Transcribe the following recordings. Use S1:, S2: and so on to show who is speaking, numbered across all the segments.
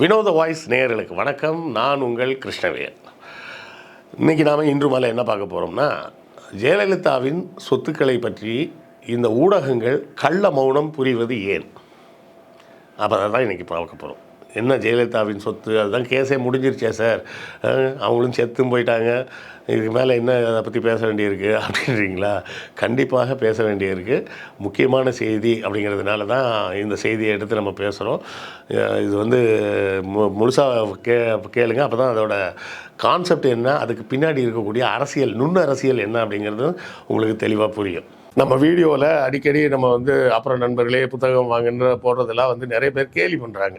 S1: வினோத வாய்ஸ் நேயர்களுக்கு வணக்கம். நான் உங்கள் கிருஷ்ணவேல். இன்றைக்கி நாம் இன்று மலை என்ன பார்க்க போகிறோம்னா ஜெயலலிதாவின் சொத்துக்களை பற்றி இந்த ஊடகங்கள் கள்ள மௌனம் புரிவது ஏன்? அப்போ தான் இன்றைக்கி பார்க்க போகிறோம் என்ன ஜெயலலிதாவின் சொத்து? அதுதான் கேஸே முடிஞ்சிருச்சே சார். அவங்களும் செத்தும் போயிட்டாங்க. இதுக்கு மேலே என்ன அதை பற்றி பேச வேண்டியிருக்கு அப்படின்றீங்களா? கண்டிப்பாக பேச வேண்டியிருக்கு. முக்கியமான செய்தி அப்படிங்கிறதுனால தான் இந்த செய்தியை எடுத்து நம்ம பேசுகிறோம் இது வந்து மு முழுசாக கே கேளுங்க. அப்போ தான் அதோட கான்செப்ட் என்ன அதுக்கு பின்னாடி இருக்கக்கூடிய அரசியல் நுண் அரசியல் என்ன அப்படிங்கிறது உங்களுக்கு தெளிவாக புரியும். நம்ம வீடியோவில் அடிக்கடி நம்ம வந்து அப்புறம் நண்பர்களே புத்தகம் வாங்குன்ற போடுறதெல்லாம் வந்து நிறைய பேர் கேலி பண்ணுறாங்க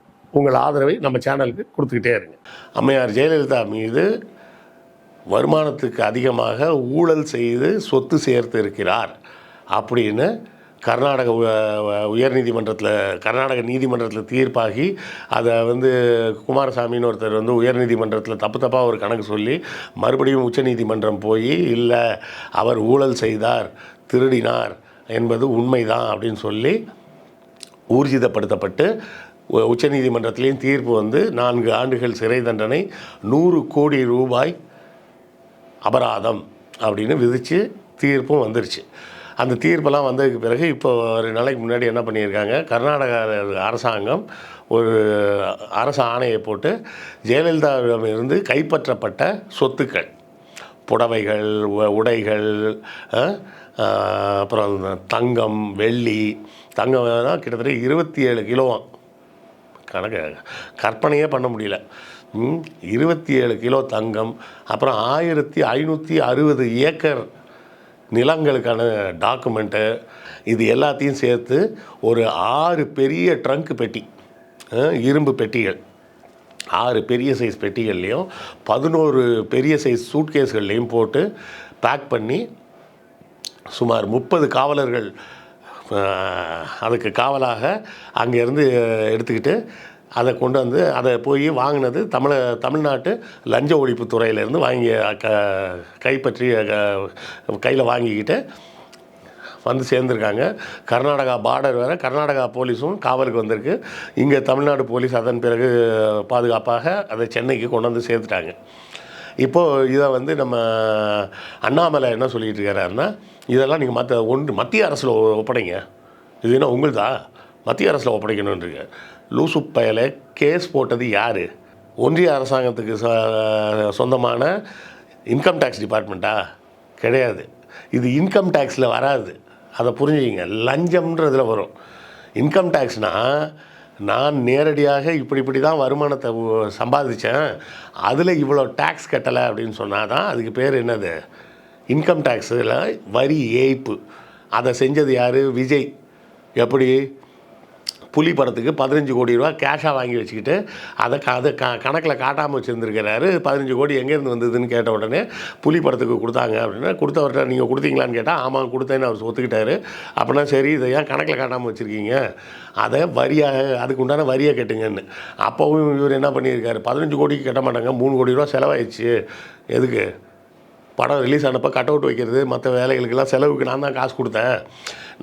S1: உங்கள் ஆதரவை நம்ம சேனலுக்கு கொடுத்துக்கிட்டே இருங்க. அம்மையார் ஜெயலலிதா மீது வருமானத்துக்கு அதிகமாக ஊழல் செய்து சொத்து சேர்த்து இருக்கிறார். அப்படின்னு கர்நாடக உயர்நீதிமன்றத்தில் கர்நாடக நீதிமன்றத்தில் தீர்ப்பாகி அதை வந்து குமாரசாமின்னு ஒருத்தர் வந்து உயர்நீதிமன்றத்தில் தப்பு தப்பாக ஒரு கணக்கு சொல்லி மறுபடியும் உச்சநீதிமன்றம் போய் இல்லை அவர் ஊழல் செய்தார் திருடினார் என்பது உண்மைதான் அப்படின்னு சொல்லி ஊர்ஜிதப்படுத்தப்பட்டு உச்சநீதிமன்றத்திலேயும் தீர்ப்பு வந்து நான்கு ஆண்டுகள் சிறை தண்டனை நூறு கோடி ரூபாய் அபராதம் அப்படின்னு விதித்து தீர்ப்பும் வந்துருச்சு. அந்த தீர்ப்பெல்லாம் வந்ததுக்கு பிறகு இப்போ ஒரு நாளைக்கு முன்னாடி என்ன பண்ணியிருக்காங்க? கர்நாடக அரசாங்கம் ஒரு அரசு ஆணையை போட்டு ஜெயலலிதாவிடமிருந்து கைப்பற்றப்பட்ட சொத்துக்கள் புடவைகள் உ- உடைகள் அப்புறம் தங்கம் வெள்ளி தங்கம் கிட்டத்தட்ட இருபத்தி ஏழு கிலோவாம் கணக்கு கற்பனையே பண்ண முடியல. இருபத்தி ஏழு கிலோ தங்கம் அப்புறம் ஆயிரத்தி ஐநூற்றி அறுபது ஏக்கர் நிலங்களுக்கான டாக்குமெண்ட்டு இது எல்லாத்தையும் சேர்த்து ஒரு ஆறு பெரிய ட்ரங்க் பெட்டி இரும்பு பெட்டிகள். ஆறு பெரிய சைஸ் பெட்டிகள்லேயும் பதினோரு பெரிய சைஸ் சூட்கேஸ்கள்லேயும் போட்டு பேக் பண்ணி சுமார் முப்பது காவலர்கள் அதுக்கு காவலாக அங்கேருந்து எடுத்துக்கிட்டு அதை கொண்டு வந்து அதை போய் வாங்கினது தமிழ தமிழ்நாட்டு லஞ்ச ஒழிப்பு துறையிலேருந்து வாங்கி க கைப்பற்றி கையில் வாங்கிக்கிட்டு வந்து சேர்ந்துருக்காங்க. கர்நாடகா பார்டர் வேறு கர்நாடகா போலீஸும் காவலுக்கு வந்திருக்கு. இங்கே தமிழ்நாடு போலீஸ் அதன் பிறகு பாதுகாப்பாக அதை சென்னைக்கு கொண்டு வந்து சேர்த்துட்டாங்க. இப்போது இதை வந்து நம்ம அண்ணாமலை என்ன சொல்லிகிட்டு இருக்கிறாருன்னா இதெல்லாம் நீங்கள் மற்ற ஒன்று மத்திய அரசில் ஒப்படைங்க. இது என்ன உங்களுதா? மத்திய அரசில் ஒப்படைக்கணுன்றீங்க லூசு பயலை கேஸ் போட்டது யார்? ஒன்றிய அரசாங்கத்துக்கு ச- சொந்தமான இன்கம் டேக்ஸ் டிபார்ட்மெண்ட்டா கிடையாது. இது இன்கம் டேக்ஸில் வராது. அதை புரிஞ்சுக்கிங்க. லஞ்சம்ன்றதில் வரும். இன்கம் டேக்ஸ்னால் நான் நேரடியாக இப்படி இப்படி தான் வருமானத்தை சம்பாதிச்சேன். அதில் இவ்வளோ டேக்ஸ் கட்டலை அப்படின்னு சொன்னால் தான் அதுக்கு பேர் என்னது? இன்கம் டேக்ஸில் வரி ஏய்ப்பு. அதை செஞ்சது யார்? விஜய். எப்படி? புலி படத்துக்கு பதினஞ்சு கோடி ரூபா கேஷாக வாங்கி வச்சுக்கிட்டு அதை க அதை க கணக்கில் காட்டாமல் வச்சுருந்துருக்கிறாரு. பதினஞ்சு கோடி எங்கேருந்து வந்ததுன்னு கேட்ட உடனே புலி படத்துக்கு கொடுத்தாங்க அப்படின்னா கொடுத்தவர்கிட்ட நீங்கள் கொடுத்தீங்களான்னு கேட்டால் ஆமாம் கொடுத்தேன்னு அவர் ஒத்துக்கிட்டாரு. அப்படின்னா சரி இதை ஏன் கணக்கில் காட்டாமல் வச்சுருக்கீங்க? அதை வரியாக அதுக்கு உண்டான வரியை கட்டுங்கன்னு. அப்போவும் இவர் என்ன பண்ணியிருக்காரு? பதினஞ்சு கோடிக்கு கட்ட மாட்டாங்க மூணு கோடி ரூபா செலவாயிடுச்சு. எதுக்கு? படம் ரிலீஸ் ஆனப்போ கட் அவுட் வைக்கிறது மற்ற வேலைகளுக்கெல்லாம் செலவுக்கு நான் தான் காசு கொடுத்தேன்.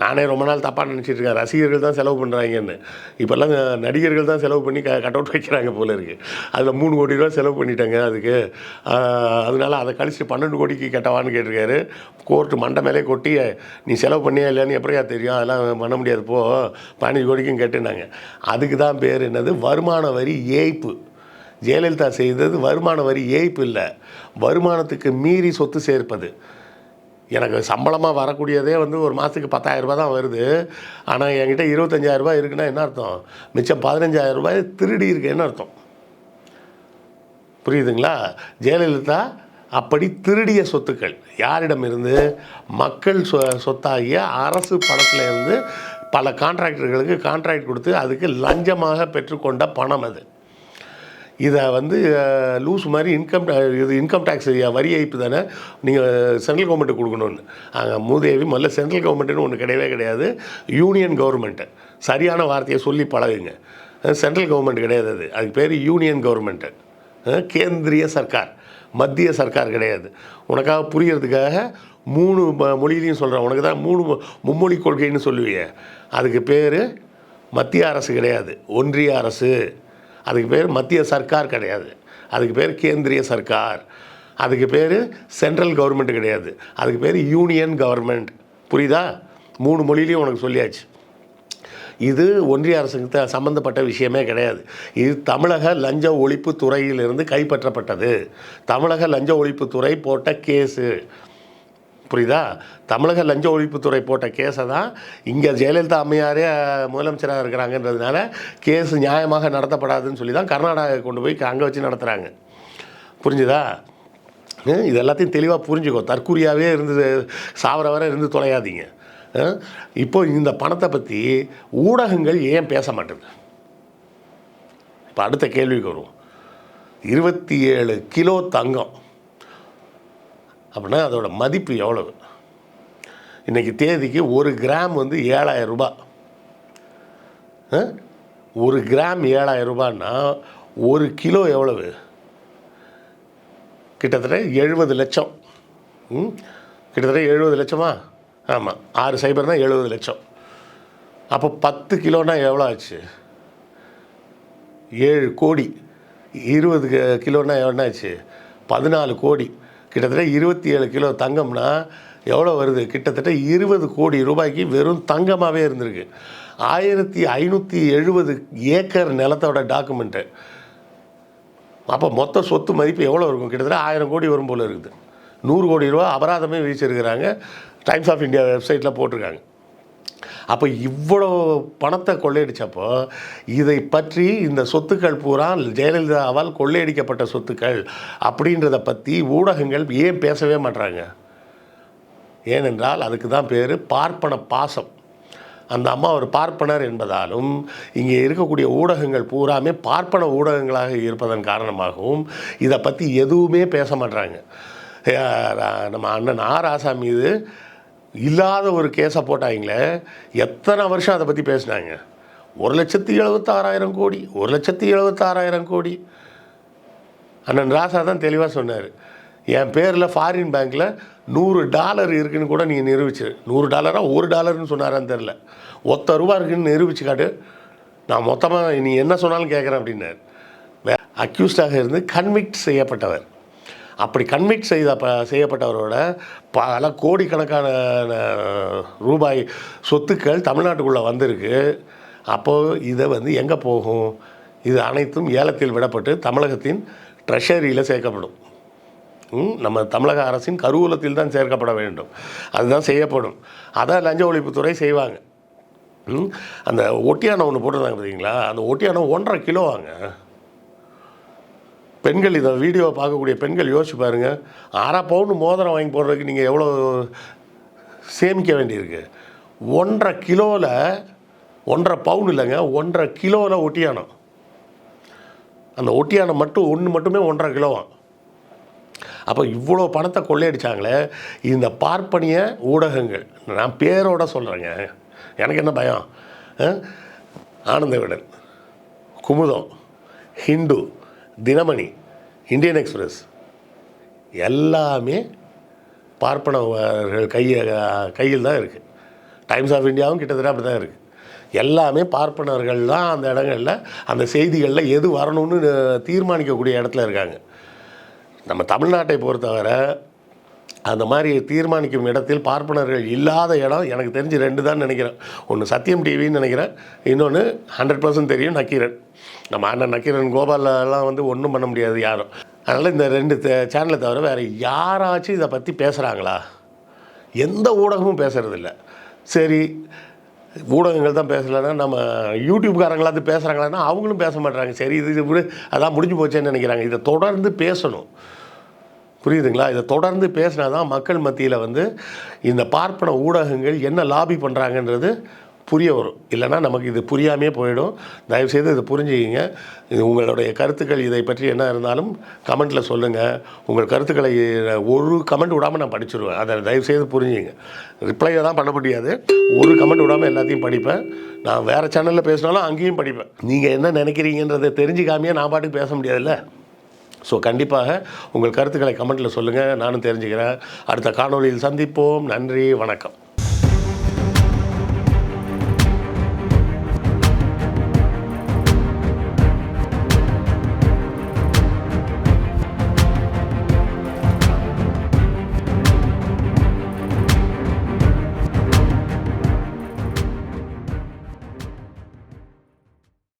S1: நானே ரொம்ப நாள் தப்பாக நினச்சிட்டு இருக்கேன். ரசிகர்கள் தான் செலவு பண்ணுறாங்கன்னு இப்போல்லாம் நடிகர்கள் தான் செலவு பண்ணி க கட் அவுட் வைக்கிறாங்க போல இருக்குது அதில் மூணு கோடி ரூபா செலவு பண்ணிட்டாங்க அதுக்கு. அதனால் அதனால அதை கழிச்சு பன்னெண்டு கோடிக்கு கட்டவான்னு கேட்டிருக்காரு. கோர்ட்டு மண்டை மேலே கொட்டி நீ செலவு பண்ணியா இல்லையான்னு எப்படியா தெரியும்? அதெல்லாம் பண்ண முடியாது போ. பதினஞ்சு கோடிக்கும் கேட்டுனாங்க. அதுக்கு தான் பேர் என்னது? வருமான வரி ஏய்ப்பு. ஜெயலலிதா செய்தது வருமான வரி ஏய்ப்பு இல்லை. வருமானத்துக்கு மீறி சொத்து சேர்ப்பது. எனக்கு சம்பளமாக வரக்கூடியதே வந்து ஒரு மாதத்துக்கு பத்தாயிரம் தான் வருது. ஆனால் என்கிட்ட இருபத்தஞ்சாயிரரூபா இருக்குன்னா என்ன அர்த்தம்? மிச்சம் பதினஞ்சாயிரம் ரூபாய் திருடி என்ன அர்த்தம்? புரியுதுங்களா? ஜெயலலிதா அப்படி திருடிய சொத்துக்கள். யாரிடமிருந்து மக்கள் சொ சொத்தாகிய அரசு பணத்தில் இருந்து பல கான்ட்ராக்டர்களுக்கு கான்ட்ராக்ட் கொடுத்து அதுக்கு லஞ்சமாக பெற்றுக்கொண்ட பணம் அது. இதை வந்து லூஸ் மாதிரி இன்கம் இது இன்கம் டேக்ஸ் வரி ஏய்ப்பு தானே நீங்கள் சென்ட்ரல் கவர்மெண்ட்டு கொடுக்கணும்னு. அங்கே மூதேவி முதல்ல சென்ட்ரல் கவர்மெண்ட்டுன்னு ஒன்று கிடையவே கிடையாது. யூனியன் கவர்மெண்ட்டு சரியான வார்த்தையை சொல்லி பழகுங்க. சென்ட்ரல் கவர்மெண்ட் கிடையாது அது. அதுக்கு பேர் யூனியன் கவர்மெண்ட்டு கேந்திரிய சர்க்கார். மத்திய சர்க்கார் கிடையாது. உனக்காக புரியறதுக்காக மூணு ம- மொழியிலையும் சொல்கிறேன் உனக்கு தான் மூணு மும்மொழி கொள்கைன்னு சொல்லுவீங்க அதுக்கு பேர் மத்திய அரசு கிடையாது. ஒன்றிய அரசு. அதுக்கு பேர் மத்திய சர்க்கார் கிடையாது. அதுக்கு பேர் கேந்திரிய சர்க்கார். அதுக்கு பேர் சென்ட்ரல் கவர்மெண்ட் கிடையாது. அதுக்கு பேர் யூனியன் கவர்மெண்ட். புரியுதா? மூணு மொழிலையும் உனக்கு சொல்லியாச்சு. இது ஒன்றிய அரசுக்கு சம்மந்தப்பட்ட விஷயமே கிடையாது. இது தமிழக லஞ்ச ஒழிப்பு துறையிலிருந்து கைப்பற்றப்பட்டது. தமிழக லஞ்ச ஒழிப்புத்துறை போட்ட கேஸு. புரியுதா? தமிழக லஞ்ச ஒழிப்புத்துறை போட்ட கேஸை தான் இங்கே ஜெயலலிதா அம்மையாரே முதலமைச்சராக இருக்கிறாங்கன்றதுனால கேஸ் நியாயமாக நடத்தப்படாதுன்னு சொல்லி தான் கர்நாடகா கொண்டு போய் அங்கே வச்சு நடத்துகிறாங்க புரிஞ்சுதா? இதெல்லாத்தையும் இது எல்லாத்தையும் தெளிவாக புரிஞ்சுக்கோ. தற்கூரியாகவே இருந்து சாவர வர இருந்து தொலையாதீங்க. இப்போ இந்த பணத்தை பற்றி ஊடகங்கள் ஏன் பேச மாட்டேங்குது இப்போ அடுத்த கேள்விக்கு வரும் இருபத்தி ஏழு கிலோ தங்கம் அப்படின்னா அதோட மதிப்பு எவ்வளவு? இன்றைக்கி தேதிக்கு ஒரு கிராம் வந்து ஏழாயிரம் ரூபாய். ஆ? ஒரு கிராம் ஏழாயிரம் ரூபான்னா ஒரு கிலோ எவ்வளவு? கிட்டத்தட்ட எழுபது லட்சம். ம்? கிட்டத்தட்ட எழுபது லட்சமா? ஆமாம் ஆறு சைபர்னா எழுபது லட்சம். அப்போ பத்து கிலோனா எவ்வளோ ஆச்சு? ஏழு கோடி. இருபது கிலோனா எவ்வளோ ஆச்சு? பதினாலு கோடி. கிட்டத்தட்ட இருபத்தி ஏழு கிலோ தங்கம்னா எவ்வளோ வருது? கிட்டத்தட்ட இருபது கோடி ரூபாய்க்கு வெறும் தங்கமாகவே இருந்திருக்கு. ஆயிரத்தி ஐநூற்றி எழுபது ஏக்கர் நிலத்தோட டாக்குமெண்ட்டு. அப்போ மொத்த சொத்து மதிப்பு எவ்வளோ இருக்கும்? கிட்டத்தட்ட ஆயிரம் கோடி வரும் போல் இருக்குது. நூறு கோடி ரூபா அபராதமே வீச்சிருக்கிறாங்க டைம்ஸ் ஆஃப் இந்தியா வெப்சைட்டில் போட்டிருக்காங்க. அப்போ இவ்வளோ பணத்தை கொள்ளையடிச்சப்போ இதை பற்றி இந்த சொத்துக்கள் பூரா ஜெயலலிதாவால் கொள்ளையடிக்கப்பட்ட சொத்துக்கள் அப்படின்றத பற்றி ஊடகங்கள் ஏன் பேசவே மாட்டுறாங்க ஏனென்றால் அதுக்கு தான் பேர் பார்ப்பன பாசம். அந்த அம்மா ஒரு பார்ப்பனர் என்பதாலும் இங்கே இருக்கக்கூடிய ஊடகங்கள் பூராமே பார்ப்பன ஊடகங்களாக இருப்பதன் காரணமாகவும் இதை பற்றி எதுவுமே பேச மாட்றாங்க. நம்ம அண்ணன் ஆர் ஆசா மீது இல்லாத ஒரு கேஸை போட்டாங்களே எத்தனை வருஷம் அதை பற்றி பேசினாங்க ஒரு லட்சத்தி எழுபத்தாறாயிரம் கோடி ஒரு லட்சத்தி எழுபத்தாறாயிரம் கோடி. அண்ணன் ராசா தான் தெளிவாக சொன்னார். என் பேரில் ஃபாரின் பேங்க்கில் நூறு டாலர் இருக்குதுன்னு கூட நீங்கள் நிரூபிச்சு நூறு டாலராக ஒரு டாலர்னு சொன்னாரான்னு தெரில ஒத்த ரூபா இருக்குன்னு நிரூபிச்சு காட்டு. நான் மொத்தமாக நீ என்ன சொன்னாலும் கேட்குறேன் அப்படின்னாரு. அக்யூஸ்டாக இருந்து கன்விக்ட் செய்யப்பட்டவர். அப்படி கன்விக்ட் செய்த ப செய்யப்பட்டவரோட பல கோடிக்கணக்கான ரூபாய் சொத்துக்கள் தமிழ்நாட்டுக்குள்ளே வந்திருக்கு. அப்போது இதை வந்து எங்கே போகும்? இது அனைத்தும் ஏலத்தில் விடப்பட்டு தமிழகத்தின் ட்ரெஷரியில் சேர்க்கப்படும். ம், நம்ம தமிழக அரசின் கருவூலத்தில் தான் சேர்க்கப்பட வேண்டும். அதுதான் செய்யப்படும். அதான் லஞ்ச ஒழிப்புத்துறை செய்வாங்க. ம், அந்த ஒட்டியானம் ஒன்று போட்டிருந்தாங்க பார்த்தீங்களா அந்த ஒட்டியானம் ஒன்றரை கிலோ வாங்க. பெண்கள் இதை வீடியோவை பார்க்கக்கூடிய பெண்கள் யோசிச்சு பாருங்கள் அரை பவுன் மோதிரம் வாங்கி போடுறதுக்கு நீங்கள் எவ்வளோ சேமிக்க வேண்டியிருக்கு? ஒன்றரை கிலோவில் ஒன்றரை பவுன் இல்லைங்க ஒன்றரை கிலோவில் ஒட்டியானம் அந்த ஒட்டியானம் மட்டும் ஒன்று மட்டுமே ஒன்றரை கிலோவாம் அப்போ இவ்வளோ பணத்தை கொள்ளையடிச்சாங்களே இந்த பார்ப்பனிய ஊடகங்கள். நான் பேரோட சொல்கிறேங்க எனக்கு என்ன பயம்? Ananda Vikatan Kumudam Hindu Dinamani Indian Express. எல்லாமே பார்ப்பனவர்கள் கையை கையில் தான் இருக்குது டைம்ஸ் ஆஃப் இந்தியாவும் கிட்டத்தட்ட அப்படி தான் இருக்குது எல்லாமே பார்ப்பனர்கள் தான் அந்த இடங்களில் அந்த செய்திகளில் எது வரணும்னு தீர்மானிக்கக்கூடிய இடத்துல இருக்காங்க. நம்ம தமிழ்நாட்டை பொறுத்தவரை அந்த மாதிரி தீர்மானிக்கும் இடத்தில் பார்ப்பனர்கள் இல்லாத இடம் எனக்கு தெரிஞ்சு ரெண்டு தான் நினைக்கிறேன். ஒன்று சத்தியம் டிவின்னு நினைக்கிறேன். இன்னொன்று ஹண்ட்ரட் பர்சன்ட் தெரியும் நக்கீரன். நம்ம அண்ணன் நக்கீரன் கோபாலெல்லாம் வந்து ஒன்றும் பண்ண முடியாது யாரும். அதனால் இந்த ரெண்டு சேனலை தவிர வேறு யாராச்சும் இதை பற்றி பேசுகிறாங்களா எந்த ஊடகமும் பேசுகிறதில்ல சரி ஊடகங்கள் தான் பேசலைன்னா நம்ம யூடியூப்காரங்களாவது பேசுகிறாங்களான்னா அவங்களும் பேச மாட்டாங்க சரி இது இப்படி அதான் முடிஞ்சு போச்சேன்னு நினைக்கிறாங்க. இதை தொடர்ந்து பேசணும். புரியுதுங்களா? இதை தொடர்ந்து பேசினா தான் மக்கள் மத்தியில் வந்து இந்த பார்ப்பன ஊடகங்கள் என்ன லாபி பண்ணுறாங்கன்றது புரிய வரும். இல்லைன்னா நமக்கு இது புரியாமே போயிடும். தயவுசெய்து இதை புரிஞ்சுக்கிங்க. இது உங்களுடைய கருத்துக்கள் இதை பற்றி என்ன இருந்தாலும் கமெண்ட்டில் சொல்லுங்கள் உங்கள் கருத்துக்களை ஒரு கமெண்ட் விடாமல் நான் படிச்சிருவேன். அதை தயவுசெய்து புரிஞ்சுங்க ரிப்ளையை தான் பண்ண முடியாது. ஒரு கமெண்ட் விடாமல் எல்லாத்தையும் படிப்பேன். நான் வேறு சேனலில் பேசினாலும் அங்கேயும் படிப்பேன். நீங்கள் என்ன நினைக்கிறீங்கன்றதை தெரிஞ்சுக்காமையே நான் பாட்டுக்கு பேச முடியாதுல்ல? ஸோ கண்டிப்பாக உங்கள் கருத்துக்களை கமெண்ட்டில் சொல்லுங்கள் நானும் தெரிஞ்சுக்கிறேன். அடுத்த காணொளியில் சந்திப்போம். நன்றி. வணக்கம்.